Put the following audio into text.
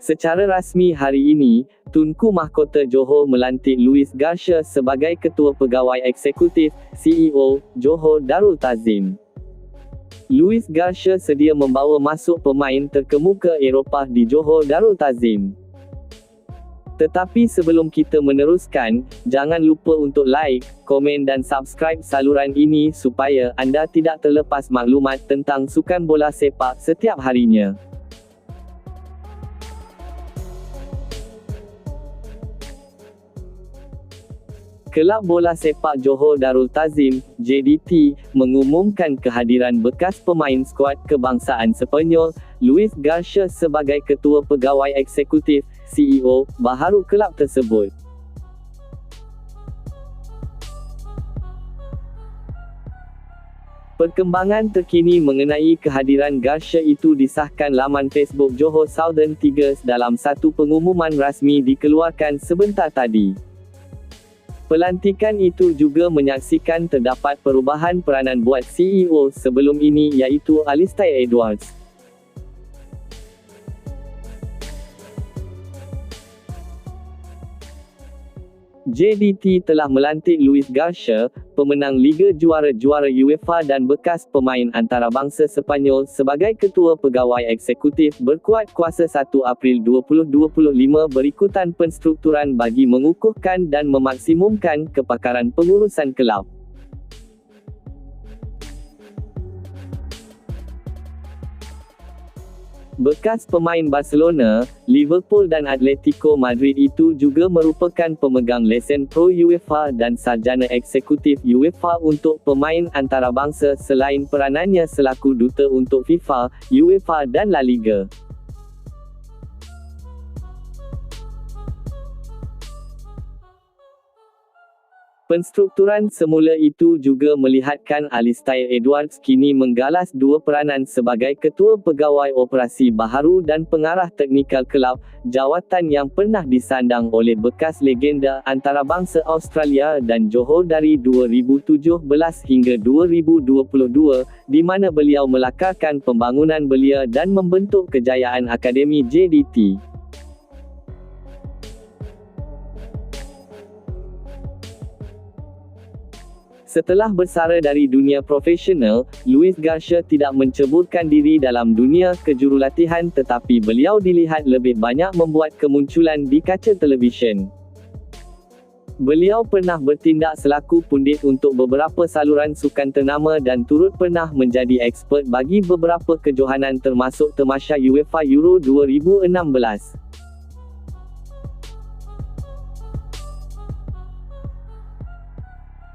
Secara rasmi hari ini, Tunku Mahkota Johor melantik Louis Garcia sebagai Ketua Pegawai Eksekutif, CEO, Johor Darul Tazim. Louis Garcia sedia membawa masuk pemain terkemuka Eropah di Johor Darul Tazim. Tetapi sebelum kita meneruskan, jangan lupa untuk like, komen dan subscribe saluran ini supaya anda tidak terlepas maklumat tentang sukan bola sepak setiap harinya. Kelab Bola Sepak Johor Darul Tazim, JDT, mengumumkan kehadiran bekas pemain skuad kebangsaan Sepanyol, Luis Garcia sebagai Ketua Pegawai Eksekutif, CEO, baharu kelab tersebut. Perkembangan terkini mengenai kehadiran Garcia itu disahkan laman Facebook Johor Southern Tigers dalam satu pengumuman rasmi dikeluarkan sebentar tadi. Pelantikan itu juga menyaksikan terdapat perubahan peranan buat CEO sebelum ini iaitu Alistair Edwards. JDT telah melantik Luis Garcia, pemenang Liga Juara-Juara UEFA dan bekas pemain antarabangsa Sepanyol sebagai Ketua Pegawai Eksekutif berkuat kuasa 1 April 2025 berikutan penstrukturan bagi mengukuhkan dan memaksimumkan kepakaran pengurusan kelab. Bekas pemain Barcelona, Liverpool dan Atletico Madrid itu juga merupakan pemegang lesen Pro UEFA dan sarjana eksekutif UEFA untuk pemain antarabangsa selain peranannya selaku duta untuk FIFA, UEFA dan La Liga. Penstrukturan semula itu juga melihatkan Alistair Edwards kini menggalas dua peranan sebagai Ketua Pegawai Operasi Baharu dan Pengarah Teknikal Kelab, jawatan yang pernah disandang oleh bekas legenda antarabangsa Australia dan Johor dari 2017 hingga 2022, di mana beliau melakarkan pembangunan belia dan membentuk kejayaan Akademi JDT. Setelah bersara dari dunia profesional, Luis Garcia tidak menceburkan diri dalam dunia kejurulatihan tetapi beliau dilihat lebih banyak membuat kemunculan di kaca televisyen. Beliau pernah bertindak selaku pundit untuk beberapa saluran sukan ternama dan turut pernah menjadi ekspert bagi beberapa kejohanan termasuk Temasya UEFA Euro 2016.